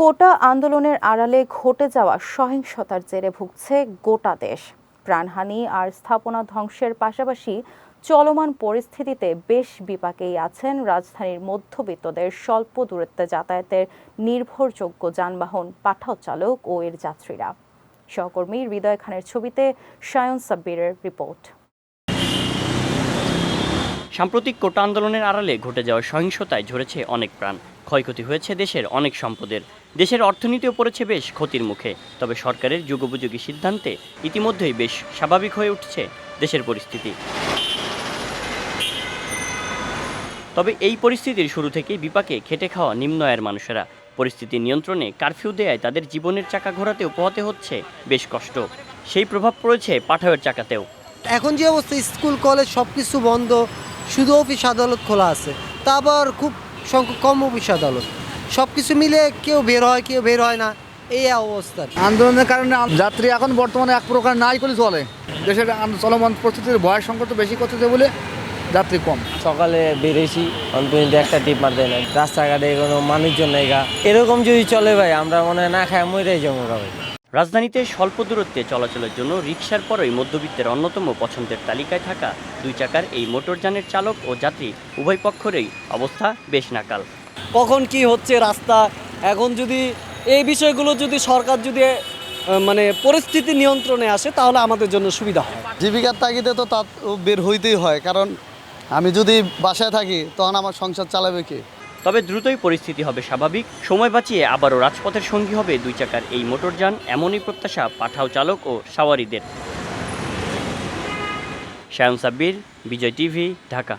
কোটা আন্দোলনের আড়ালে ঘটে যাওয়া সহিংসতার জেরে ভুগছে গোটা দেশ। প্রাণহানি আর স্থাপনা ধ্বংসের পাশাপাশি চলমান পরিস্থিতিতে বেশ বিপাকেই আছেন রাজধানীর মধ্যবিত্তদের স্বল্প দূরত্বে যাতায়াতের নির্ভরযোগ্য যানবাহন পাঠাও চালক ও এর যাত্রীরা। সহকর্মী হৃদয় খানের ছবিতে সায়ন সাব্বিরের রিপোর্ট। সাম্প্রতিক কোটা আন্দোলনের আড়ালে ঘটে যাওয়া সহিংসতায় ঝরেছে অনেক প্রাণ। ক্ষয়ক্ষতি হয়েছে দেশের অনেক সম্পদের। দেশের অর্থনীতিও পড়েছে বেশ ক্ষতির মুখে। তবে সরকারের যুগোপযোগী সিদ্ধান্তে ইতিমধ্যেই বেশ স্বাভাবিক হয়ে উঠছে দেশের পরিস্থিতি। তবে এই পরিস্থিতির শুরু থেকেই বিপাকে খেটে খাওয়া নিম্ন আয়ের মানুষেরা। পরিস্থিতি নিয়ন্ত্রণে কারফিউ দেয়ায় তাদের জীবনের চাকা ঘোরাতেও পোহাতে হচ্ছে বেশ কষ্ট। সেই প্রভাব পড়েছে পাঠাওয়ের চাকাতেও। এখন যে অবস্থা, স্কুল, কলেজ সব কিছু বন্ধ, শুধু অফিস, আদালত খোলা আছে। তা আবার খুব সংখ্যক কম অফিস আদালত সব কিছু মিলে কেউ বের হয় কেউ বের হয় না। এই অবস্থা। আন্দোলনের কারণে যাত্রী এখন বর্তমানে এক প্রকার নাই করে চলে। দেশের চলমান পরিস্থিতির ভয় সংকট বেশি করতেছে বলে যাত্রী কম। সকালে বেরিয়েছি অন্তত একটা টিপ মার দেয় না রাস্তাঘাটে কোনো মানুষজন নেই গা। এরকম যদি চলে ভাই আমরা মনে হয় না খায় মরেই যাব ভাই। রাজধানীতে স্বল্প দূরত্বে চলাচলের জন্য রিকশার পরই মধ্যবিত্তের অন্যতম পছন্দের তালিকায় থাকা দুই চাকার এই মোটরযানের চালক ও যাত্রী উভয় পক্ষেরই অবস্থা বেশ নাকাল। কখন কি হচ্ছে রাস্তা? এখন যদি এই বিষয়গুলো যদি সরকার যদি মানে পরিস্থিতি নিয়ন্ত্রণে আসে তাহলে আমাদের জন্য সুবিধা হয়। জীবিকার তাগিদে তো তা বের হইতেই হয় কারণ আমি যদি বাসায় থাকি তখন আমার সংসার চালাবে কে? তবে দ্রুতই পরিস্থিতি হবে স্বাভাবিক। সময় বাঁচিয়ে আবারও রাজপথের সঙ্গী হবে দুই চাকার এই মোটরযান এমনই প্রত্যাশা পাঠাও চালক ও সাওয়ারিদের। শায়ন সাব্বির, বিজয় টিভি, ঢাকা।